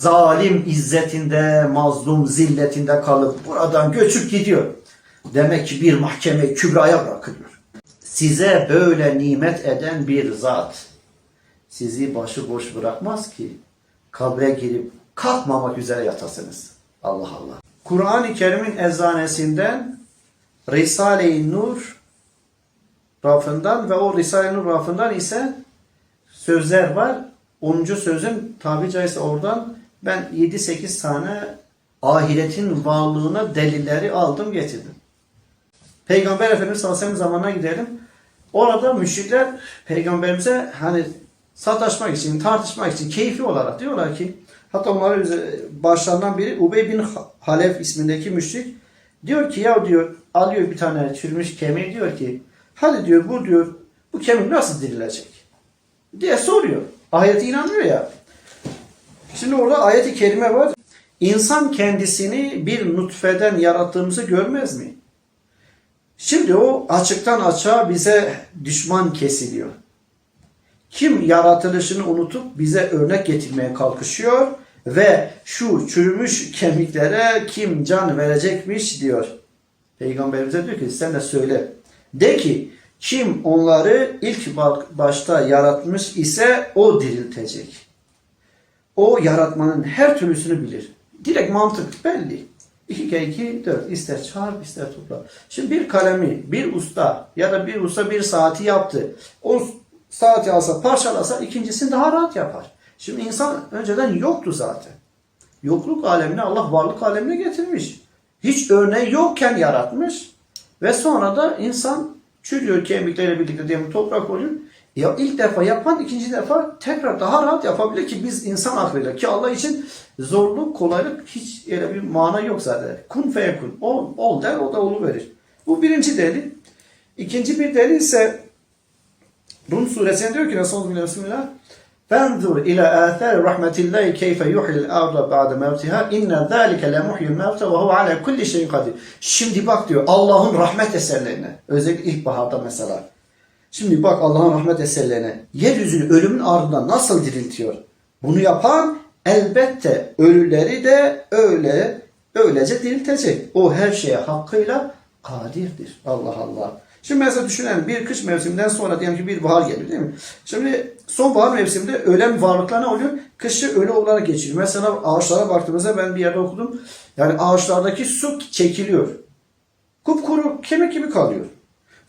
Zalim izzetinde, mazlum zilletinde kalıp buradan göçüp gidiyor. Demek ki bir mahkeme kübraya bırakılıyor. Size böyle nimet eden bir zat sizi başıboş bırakmaz ki kabre girip kalkmamak üzere yatasınız. Allah Allah. Kur'an-ı Kerim'in eczanesinden Risale-i Nur rafından ve o Risale-i Nur rafından ise sözler var. 10. sözün tabi caizse oradan ben 7-8 tane ahiretin varlığına delilleri aldım getirdim. Peygamber Efendimiz sallallahu aleyhi ve sellem zamanına gidelim. Orada müşrikler peygamberimize hani sataşmak için, tartışmak için keyfi olarak diyorlar ki hatta onların başlarından biri Ubey bin Halef ismindeki müşrik diyor ki ya diyor alıyor bir tane çürümüş kemiği diyor ki hadi diyor bu diyor bu kemik nasıl dirilecek diye soruyor. Ayete inanmıyor ya. Şimdi orada ayet-i kerime var. İnsan kendisini bir nutfeden yarattığımızı görmez mi? Şimdi o açıktan açığa bize düşman kesiliyor. Kim yaratılışını unutup bize örnek getirmeye kalkışıyor ve şu çürümüş kemiklere kim can verecekmiş diyor. Peygamberimize diyor ki sen de söyle. De ki kim onları ilk ba- başta yaratmış ise o diriltecek. O yaratmanın her türlüsünü bilir. Direkt mantık belli. 2 kere 2 4 ister çarp ister topla. Şimdi bir kalemi bir usta ya da bir usta bir saati yaptı. O saati alsa parçalasa ikincisini daha rahat yapar. Şimdi insan önceden yoktu zaten. Yokluk alemine Allah varlık alemine getirmiş. Hiç örneği yokken yaratmış. Ve sonra da insan çürüyor kemikleriyle birlikte diyelim toprak oluyor. Ya ilk defa yapan ikinci defa tekrar daha rahat yapabilir ki biz insan aklıyla ki Allah için zorluk kolaylık hiç öyle bir mana yok zaten. Kun feyekun. Ol, ol der o da olu verir. Bu birinci delil. İkinci bir delil ise Rum suresinde diyor ki Resulullah Bismillah فَانْظُرْ إِلَى آثَارِ رَحْمَةِ اللّٰهِ كَيْفَ يُحْيِ الْأَرْضَ بَعْدَ مَوْتِهَا اِنَّ ذَٰلِكَ لَمُحْيِ الْمَوْتَ وَهُوَ عَلَى كُلِّ شَيْءٍ قَدِيرٌ Şimdi bak diyor Allah'ın rahmet eserlerine. Özellikle ilkbaharda mesela. Şimdi bak Allah'ın rahmet eserlerine. Yeryüzünü ölümün ardından nasıl diriltiyor? Bunu yapan elbette ölüleri de öyle öylece diriltecek. O her şeye hakkıyla kadirdir. Allah Allah. Şimdi mesela düşünelim bir kış mevsiminden sonra diyelim ki bir bahar geliyor değil mi? Şimdi sonbahar mevsiminde ölen varlıklar ne oluyor? Kışı ölü olarak geçiriyor. Mesela ağaçlara baktığımızda ben bir yerde okudum. Yani ağaçlardaki su çekiliyor. Kupkuru kemik gibi kalıyor.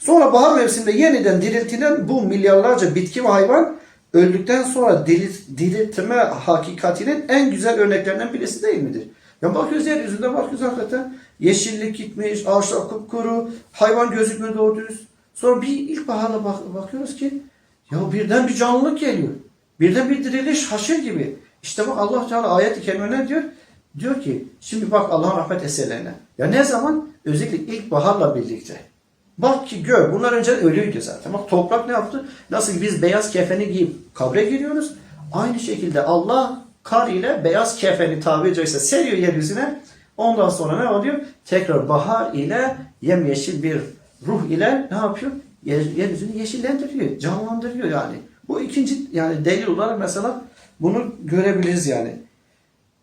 Sonra bahar mevsiminde yeniden diriltilen bu milyarlarca bitki ve hayvan öldükten sonra dirilt, diriltme hakikatinin en güzel örneklerinden birisi değil midir? Ya bakıyoruz yeryüzünde bakıyoruz hakikaten yeşillik gitmiş, ağaçlar kupkuru, hayvan gözükmüyor doğru dürüst. Sonra bir ilkbaharla bak, bakıyoruz ki ya birden bir canlılık geliyor. Birden bir diriliş haşır gibi. İşte bak Allah Teala ayet-i kerime ne diyor? Diyor ki şimdi bak Allah'ın rahmet eserlerine. Ya ne zaman? Özellikle ilkbaharla birlikte. Bak ki gör. Bunlar önce ölüydü zaten. Bak toprak ne yaptı? Nasıl biz beyaz kefeni giyip kabre giriyoruz. Aynı şekilde Allah kar ile beyaz kefeni tabiri caizse seriyor yeryüzüne. Ondan sonra ne oluyor? Tekrar bahar ile yemyeşil bir ruh ile ne yapıyor? Yer, yeryüzünü yeşillendiriyor, canlandırıyor yani. Bu ikinci yani delil olarak mesela bunu görebiliriz yani.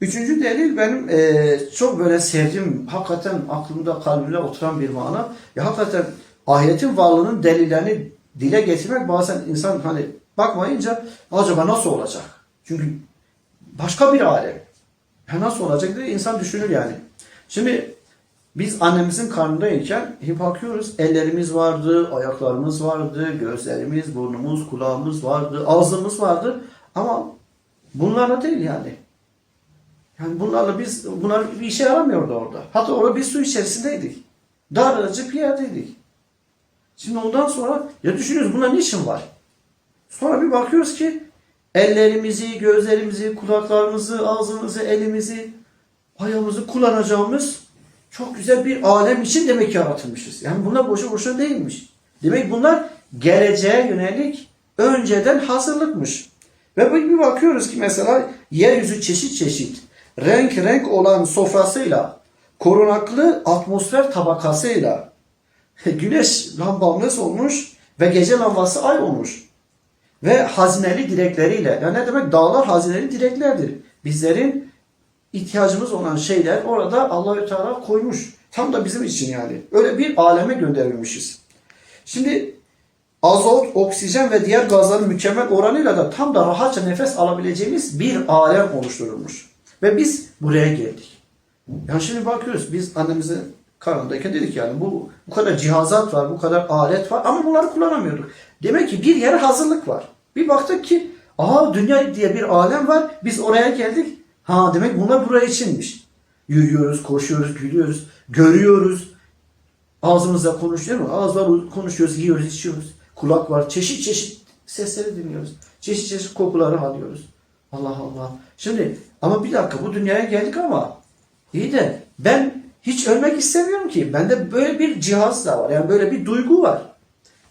Üçüncü delil benim eee, çok böyle sevdiğim, hakikaten aklımda kalbimde oturan bir mana. Ya hakikaten ahiretin varlığının delillerini dile getirmek bazen insan hani bakmayınca acaba nasıl olacak? Çünkü başka bir alem. Ya nasıl olacak diye insan düşünür yani. Şimdi biz annemizin karnındayken hep bakıyoruz ellerimiz vardı, ayaklarımız vardı, gözlerimiz, burnumuz, kulağımız vardı, ağzımız vardı ama bunlarla değil yani. Yani bunlarla biz bunlar bir işe yaramıyordu orada. Hatta orada biz su içerisindeydik. Daracık bir yerdeydik. Şimdi ondan sonra ya düşünüyoruz buna niçin var? Sonra bir bakıyoruz ki ellerimizi, gözlerimizi, kulaklarımızı, ağzımızı, elimizi, ayağımızı kullanacağımız çok güzel bir alem için demek ki yaratılmışız. Yani bunlar boşu boşuna değilmiş. Demek bunlar geleceğe yönelik önceden hazırlıkmış. Ve bir bakıyoruz ki mesela yeryüzü çeşit çeşit renk renk olan sofrasıyla korunaklı atmosfer tabakasıyla güneş lambamız olmuş ve gece lambası ay olmuş. Ve hazineli direkleriyle. Ya ne demek? Dağlar hazineli direklerdir. Bizlerin ihtiyacımız olan şeyler orada Allahü Teala koymuş. Tam da bizim için yani. Öyle bir aleme gönderilmişiz. Şimdi azot, oksijen ve diğer gazların mükemmel oranıyla da tam da rahatça nefes alabileceğimiz bir alem oluşturulmuş. Ve biz buraya geldik. Yani şimdi bakıyoruz biz annemizin karnındayken dedik yani bu bu kadar cihazat var, bu kadar alet var ama bunları kullanamıyorduk. Demek ki bir yere hazırlık var. Bir baktık ki aha dünya diye bir alem var. Biz oraya geldik. Ha demek bunlar buraya içinmiş. Yürüyoruz, koşuyoruz, gülüyoruz, görüyoruz. Ağzımızla konuşuyor mu? Ağız var konuşuyoruz, yiyoruz, içiyoruz. Kulak var. Çeşit çeşit sesleri dinliyoruz. Çeşit çeşit kokuları alıyoruz. Allah Allah. Şimdi ama bir dakika bu dünyaya geldik ama iyi de ben hiç ölmek istemiyorum ki. Bende böyle bir cihaz da var. Yani böyle bir duygu var.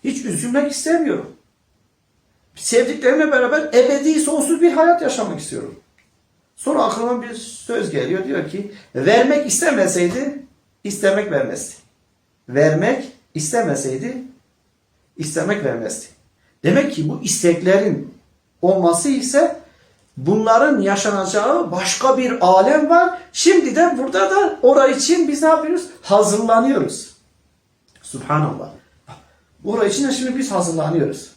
Hiç üzülmek istemiyorum. Sevdiklerimle beraber ebedi sonsuz bir hayat yaşamak istiyorum. Sonra aklıma bir söz geliyor. Diyor ki vermek istemeseydi istemek vermezdi. Vermek istemeseydi istemek vermezdi. Demek ki bu isteklerin olması ise bunların yaşanacağı başka bir alem var. Şimdi de burada da orası için biz ne yapıyoruz? Hazırlanıyoruz. Subhanallah. Orası için de şimdi biz hazırlanıyoruz.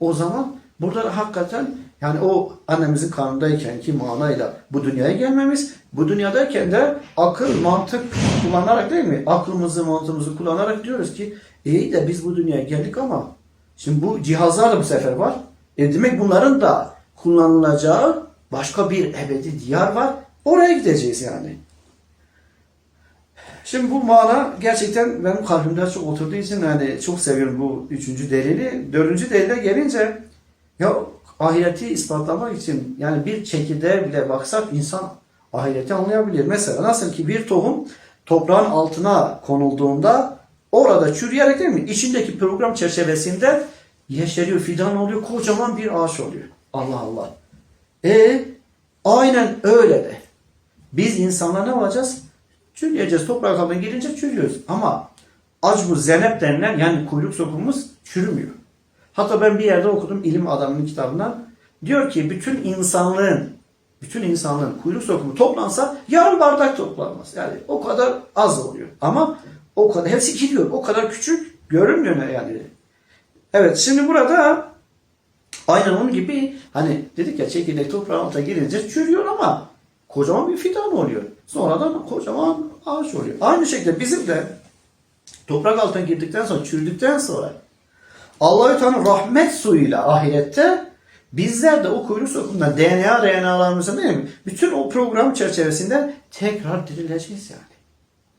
O zaman burada da hakikaten yani o annemizin karnındayken ki manayla bu dünyaya gelmemiz, bu dünyadayken de akıl, mantık kullanarak değil mi? Aklımızı, mantığımızı kullanarak diyoruz ki iyi de biz bu dünyaya geldik ama şimdi bu cihazlar da bu sefer var. E demek bunların da kullanılacağı başka bir ebedi diyar var. Oraya gideceğiz yani. Şimdi bu mana gerçekten benim kalbimde çok oturduğu için yani çok seviyorum bu üçüncü delili. Dördüncü delile gelince ya ahireti ispatlamak için yani bir çekirdeğe bile baksak insan ahireti anlayabilir. Mesela nasıl ki bir tohum toprağın altına konulduğunda orada çürüyerek değil mi? İçindeki program çerçevesinde yeşeriyor, fidan oluyor, kocaman bir ağaç oluyor. Allah Allah. E aynen öyle de. Biz insanlar ne olacağız? Çürüyeceğiz. Toprak altına girince çürüyoruz. Ama acbu zenep denilen yani kuyruk sokumumuz çürümüyor. Hatta ben bir yerde okudum ilim adamının kitabından. Diyor ki bütün insanlığın bütün insanlığın kuyruk sokumu toplansa yarım bardak toplanmaz. Yani o kadar az oluyor. Ama o kadar hepsi gidiyor. O kadar küçük görünmüyor yani. Evet şimdi burada aynen onun gibi hani dedik ya çekirdek toprağın altına girince çürüyor ama kocaman bir fidan oluyor. Sonradan kocaman ağaç oluyor. Aynı şekilde bizim de toprak altına girdikten sonra çürüdükten sonra Allahü Teala rahmet suyuyla ahirette bizler de o kuyruk sokumunda DNA, RNA'larımızın değil mi? Bütün o program çerçevesinde tekrar dirileceğiz yani.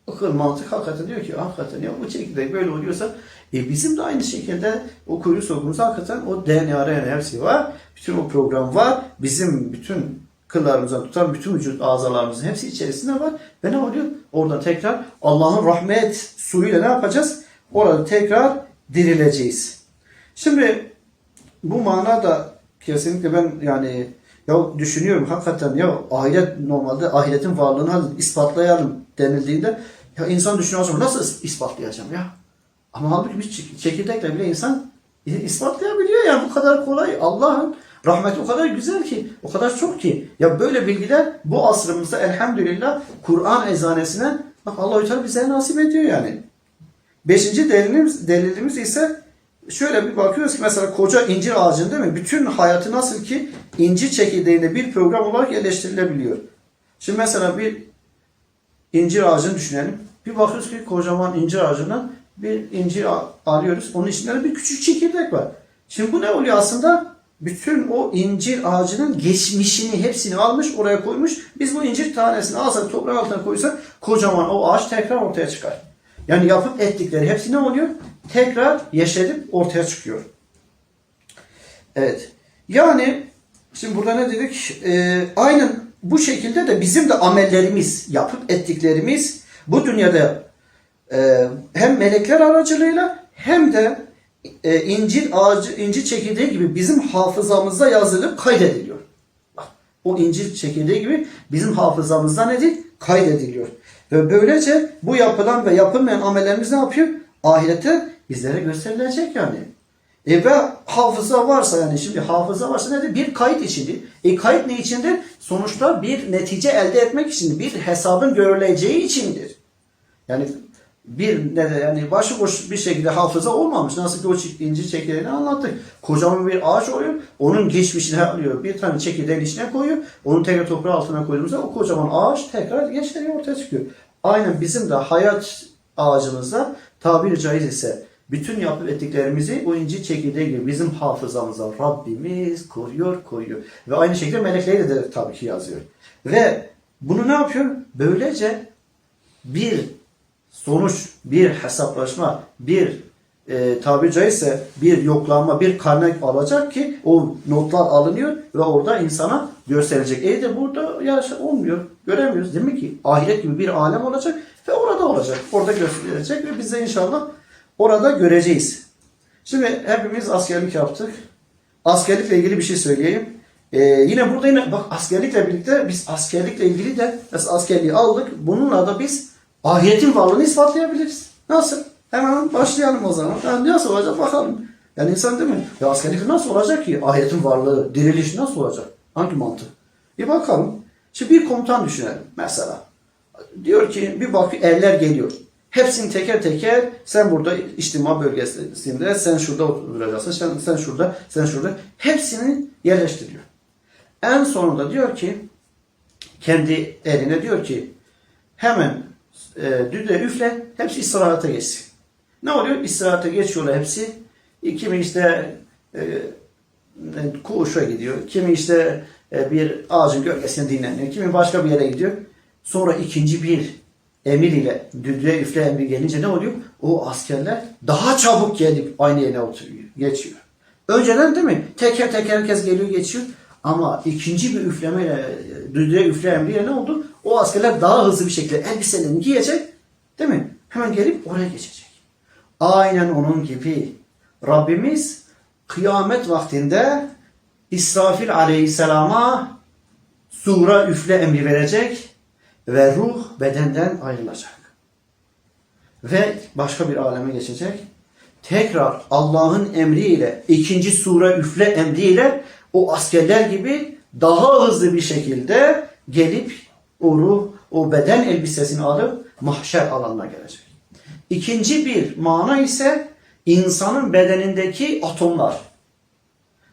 Akıl mantık hakikaten diyor ki hakikaten ya bu çekirdek böyle oluyorsa e bizim de aynı şekilde o kuyruk sokumumuzda hakikaten o DNA, RNA hepsi var. Bütün o program var. Bizim bütün kıllarımızdan tutan bütün vücut azalarımızın hepsi içerisinde var. Ve ne oluyor? Orada tekrar Allah'ın rahmet suyuyla ne yapacağız? Orada tekrar dirileceğiz. Şimdi bu manada kesinlikle ben yani ya düşünüyorum hakikaten ya ahiret normalde ahiretin varlığını ispatlayalım denildiğinde ya insan düşünüyor zaman nasıl ispatlayacağım ya? Ama halbuki bir çekirdekle bile insan ispatlayabiliyor yani bu kadar kolay. Allah'ın rahmeti o kadar güzel ki, o kadar çok ki. Ya böyle bilgiler bu asrımızda elhamdülillah Kur'an eczanesine bak Allah-u Teala bize nasip ediyor yani. Beşinci delilimiz, delilimiz ise şöyle bir bakıyoruz ki mesela koca incir ağacın değil mi? Bütün hayatı nasıl ki incir çekirdeğinde bir program olarak yerleştirilebiliyor. Şimdi mesela bir incir ağacını düşünelim. Bir bakıyoruz ki kocaman incir ağacından bir incir alıyoruz. Onun içinde bir küçük çekirdek var. Şimdi bu ne oluyor aslında? Bütün o incir ağacının geçmişini hepsini almış oraya koymuş. Biz bu incir tanesini alsak toprağın altına koysak kocaman o ağaç tekrar ortaya çıkar. Yani yapıp ettikleri hepsi ne oluyor? Tekrar yeşerip ortaya çıkıyor. Evet. Yani şimdi burada ne dedik? Ee, aynen bu şekilde de bizim de amellerimiz, yapıp ettiklerimiz bu dünyada e, hem melekler aracılığıyla hem de e, incir ağacı, incir çekirdeği gibi bizim hafızamızda yazılıp kaydediliyor. O incir çekirdeği gibi bizim hafızamızda nedir? Kaydediliyor. Ve böylece bu yapılan ve yapılmayan amellerimiz ne yapıyor? Ahirette bizlere gösterilecek yani. E ve hafıza varsa yani şimdi hafıza varsa nedir? Bir kayıt içindir. E kayıt ne içindir? Sonuçta bir netice elde etmek için, bir hesabın görüleceği içindir. Yani bir ne de yani başıboş bir şekilde hafıza olmamış. Nasıl ki o çi- incir çekirdeğini anlattık. Kocaman bir ağaç oluyor. Onun geçmişini alıyor. Bir tane çekirdeğin içine koyuyor. Onu tekrar toprağı altına koyduğumuzda o kocaman ağaç tekrar gençleri ortaya çıkıyor. Aynen bizim de hayat ağacımızda tabiri caiz ise bütün yapıp ettiklerimizi o incir çekirdeği gibi bizim hafızamıza Rabbimiz koruyor, koyuyor. Ve aynı şekilde melekleri de tabii ki yazıyor. Ve bunu ne yapıyor? Böylece bir sonuç, bir hesaplaşma, bir e, tabiri caizse bir yoklama, bir karne alacak ki o notlar alınıyor ve orada insana gösterecek. E de burada ya şey olmuyor. Göremiyoruz. Demek ki ahiret gibi bir alem olacak ve orada olacak. Orada gösterilecek ve biz de inşallah orada göreceğiz. Şimdi hepimiz askerlik yaptık. Askerlikle ilgili bir şey söyleyeyim. Ee, yine burada yine bak askerlikle birlikte biz askerlikle ilgili de askerliği aldık. Bununla da biz ahiretin varlığını ispatlayabiliriz. Nasıl? Hemen başlayalım o zaman. Yani nasıl olacak bakalım. Yani insan değil mi? Ya askerlik nasıl olacak ki? Ahiretin varlığı, diriliş nasıl olacak? Hangi mantık? Bir bakalım. Şimdi bir komutan düşünelim mesela. Diyor ki bir bak eller geliyor. Hepsini teker teker sen burada içtima bölgesinde sen şurada oturacaksın sen, sen şurada sen şurada hepsini yerleştiriyor. En sonunda diyor ki kendi eline diyor ki hemen e, düdüğe üfle hepsi istirahate geçsin. Ne oluyor? İstirahate geçiyorlar hepsi. E, Kimi işte e, e, koğuşa gidiyor. Kimi işte e, bir ağacın gölgesinde dinleniyor. Kimi başka bir yere gidiyor. Sonra ikinci bir emir ile düdüğe üfle emri gelince ne oluyor? O askerler daha çabuk gelip aynı yere oturuyor, geçiyor. Önceden değil mi? Teker teker herkes geliyor geçiyor. Ama ikinci bir üflemeyle, düdüğe üfle emriyle ne oldu? O askerler daha hızlı bir şekilde elbiselerini giyecek. Değil mi? Hemen gelip oraya geçecek. Aynen onun gibi Rabbimiz kıyamet vaktinde İsrafil aleyhisselama sura üfle emri verecek ve ruh bedenden ayrılacak. Ve başka bir aleme geçecek. Tekrar Allah'ın emriyle ikinci sure üfle emriyle o askerler gibi daha hızlı bir şekilde gelip o ruh, o beden elbisesini alıp mahşer alanına gelecek. İkinci bir mana ise insanın bedenindeki atomlar.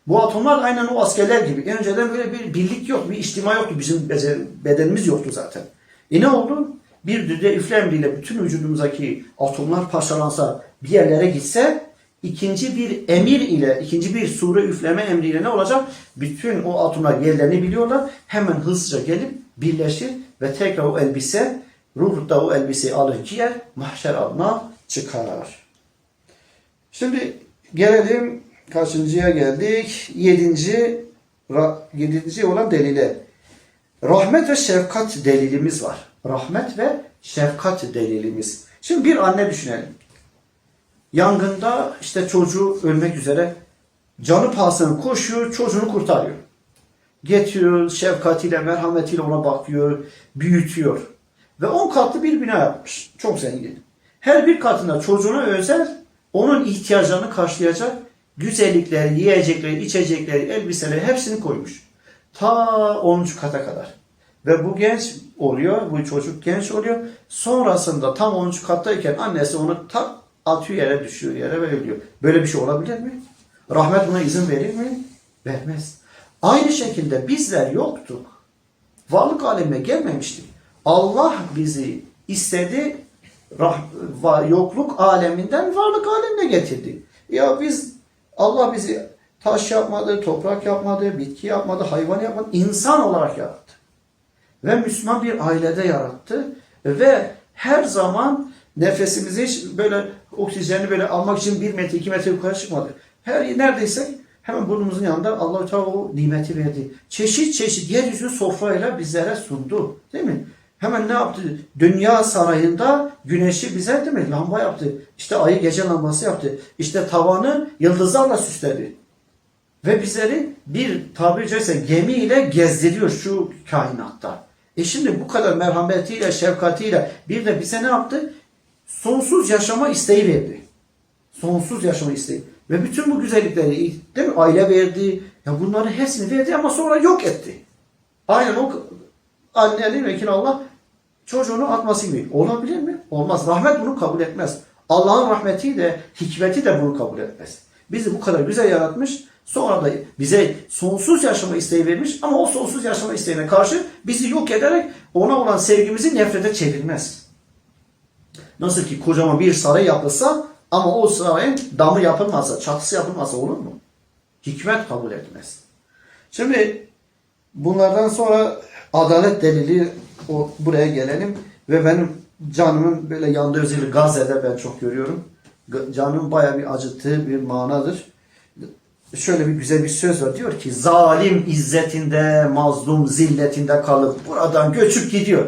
Bu atomlar aynen o askerler gibi. Önceden böyle bir birlik yok, bir içtima yoktu. Bizim bedenimiz yoktu zaten. E ne oldu? Bir düdüğe üfle emriyle bütün vücudumuzdaki atomlar parçalansa, bir yerlere gitse, ikinci bir emir ile, ikinci bir sure üfleme emriyle ne olacak? Bütün o atomlar yerlerini biliyorlar. Hemen hızlıca gelip birleşir ve tekrar o elbise, ruh da o elbiseyi alır giyer, mahşer alına çıkar. Şimdi gelelim kaçıncıya geldik? Yedinci, yedinci olan delile. Rahmet ve şefkat delilimiz var. Rahmet ve şefkat delilimiz. Şimdi bir anne düşünelim. Yangında işte çocuğu ölmek üzere canı pahasına koşuyor, çocuğunu kurtarıyor. Getiriyor, şefkatiyle, merhametiyle ona bakıyor, büyütüyor. Ve 10 katlı bir bina yapmış. Çok zengin. Her bir katında çocuğuna özel onun ihtiyaçlarını karşılayacak güzellikleri, yiyecekleri, içecekleri, elbiseleri hepsini koymuş. Ta 10. kata kadar. Ve bu genç oluyor, bu çocuk genç oluyor. Sonrasında tam 10. kattayken annesi onu tak atıyor yere, düşüyor yere ve ölüyor. Böyle bir şey olabilir mi? Rahmet buna izin verir mi? Vermez. Aynı şekilde bizler yoktuk. Varlık alemine gelmemiştik. Allah bizi istedi, yokluk aleminden varlık alemine getirdi. Ya biz Allah bizi taş yapmadı, toprak yapmadı, bitki yapmadı, hayvan yapmadı, insan olarak yarattı. Ve Müslüman bir ailede yarattı. Ve her zaman nefesimizi hiç böyle oksijeni böyle almak için bir metre, iki metre yukarı çıkmadı. Her neredeyse hemen burnumuzun yanında allah Teala o nimeti verdi. Çeşit çeşit yeryüzü sofrayla bizlere sundu. Değil mi? Hemen ne yaptı? Dünya sarayında güneşi bize değil mi? Lamba yaptı. İşte ayı gece lambası yaptı. İşte tavanı yıldızlarla süsledi. Ve bizleri bir tabiri caizse gemiyle gezdiriyor şu kainatta. E şimdi bu kadar merhametiyle, şefkatiyle bir de bize ne yaptı? Sonsuz yaşama isteği verdi. Sonsuz yaşama isteği. Ve bütün bu güzellikleri değil mi? Aile verdi. Ya bunların hepsini verdi ama sonra yok etti. Aynen o annenin vekil Allah çocuğunu atması gibi. Olabilir mi? Olmaz. Rahmet bunu kabul etmez. Allah'ın rahmeti de hikmeti de bunu kabul etmez. Bizi bu kadar güzel yaratmış. Sonra da bize sonsuz yaşama isteği vermiş ama o sonsuz yaşama isteğine karşı bizi yok ederek ona olan sevgimizi nefrete çevirmez. Nasıl ki kocaman bir saray yapılsa ama o sarayın damı yapılmazsa, çatısı yapılmazsa olur mu? Hikmet kabul etmez. Şimdi bunlardan sonra adalet delili o buraya gelelim ve benim canımın böyle yandığı özellikle Gazze'de ben çok görüyorum. Canım bayağı bir acıttığı bir manadır. Şöyle bir güzel bir söz var. Diyor ki zalim izzetinde, mazlum zilletinde kalıp buradan göçüp gidiyor.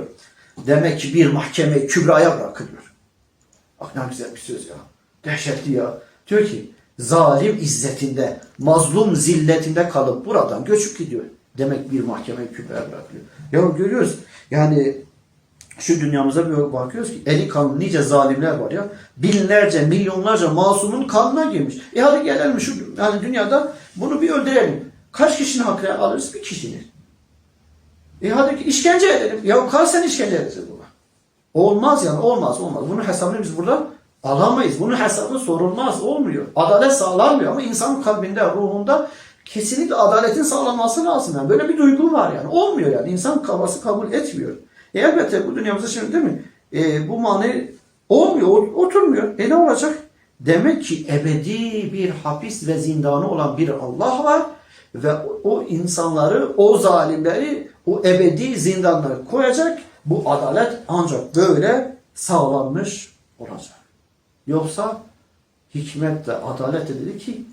Demek ki bir mahkeme kübraya bırakılıyor. Bak ne güzel bir söz ya. Dehşetli ya. Diyor ki zalim izzetinde, mazlum zilletinde kalıp buradan göçüp gidiyor. Demek bir mahkeme kübraya bırakılıyor. Ya görüyoruz yani şu dünyamıza bir bakıyoruz ki eli kanlı nice zalimler var ya. Binlerce, milyonlarca masumun kanına girmiş. E hadi gelelim şu yani dünyada bunu bir öldürelim. Kaç kişinin hakkını alırız? Bir kişinin. E hadi işkence edelim. Ya kaç sen işkence edeceksin buna? Olmaz yani olmaz olmaz. Bunun hesabını biz burada alamayız. Bunun hesabı sorulmaz olmuyor. Adalet sağlanmıyor ama insanın kalbinde, ruhunda kesinlikle adaletin sağlanması lazım. Yani böyle bir duygu var yani. Olmuyor yani. İnsan kafası kabul etmiyor. E elbette bu dünyamızda şimdi değil mi? E, bu mani olmuyor, oturmuyor. E ne olacak? Demek ki ebedi bir hapis ve zindanı olan bir Allah var ve o insanları, o zalimleri o ebedi zindanlara koyacak. Bu adalet ancak böyle sağlanmış olacak. Yoksa hikmet de adalet de dedi ki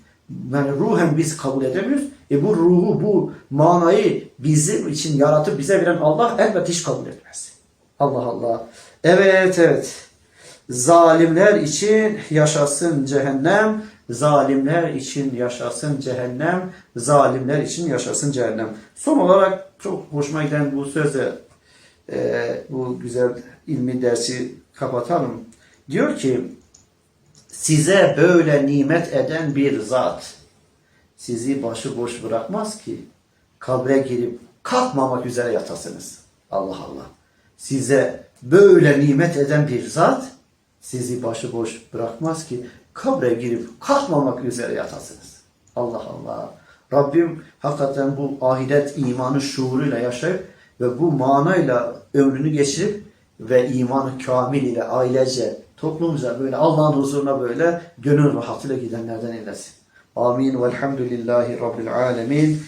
yani ruhen biz kabul edemiyoruz. E bu ruhu, bu manayı bizim için yaratıp bize veren Allah elbette hiç kabul etmez. Allah Allah. Evet evet. Zalimler için yaşasın cehennem. Zalimler için yaşasın cehennem. Zalimler için yaşasın cehennem. Son olarak çok hoşuma giden bu sözle e, bu güzel ilmi dersi kapatalım. Diyor ki size böyle nimet eden bir zat sizi başıboş bırakmaz ki kabre girip kalkmamak üzere yatasınız. Allah Allah. Size böyle nimet eden bir zat sizi başıboş bırakmaz ki kabre girip kalkmamak üzere yatasınız. Allah Allah. Rabbim hakikaten bu ahiret imanı şuuruyla yaşayıp ve bu manayla ömrünü geçirip ve imanı kamil ile ailece toplumca böyle Allah'ın huzuruna böyle gönül rahatıyla gidenlerden eylesin. Amin. Velhamdülillahi Rabbil alemin.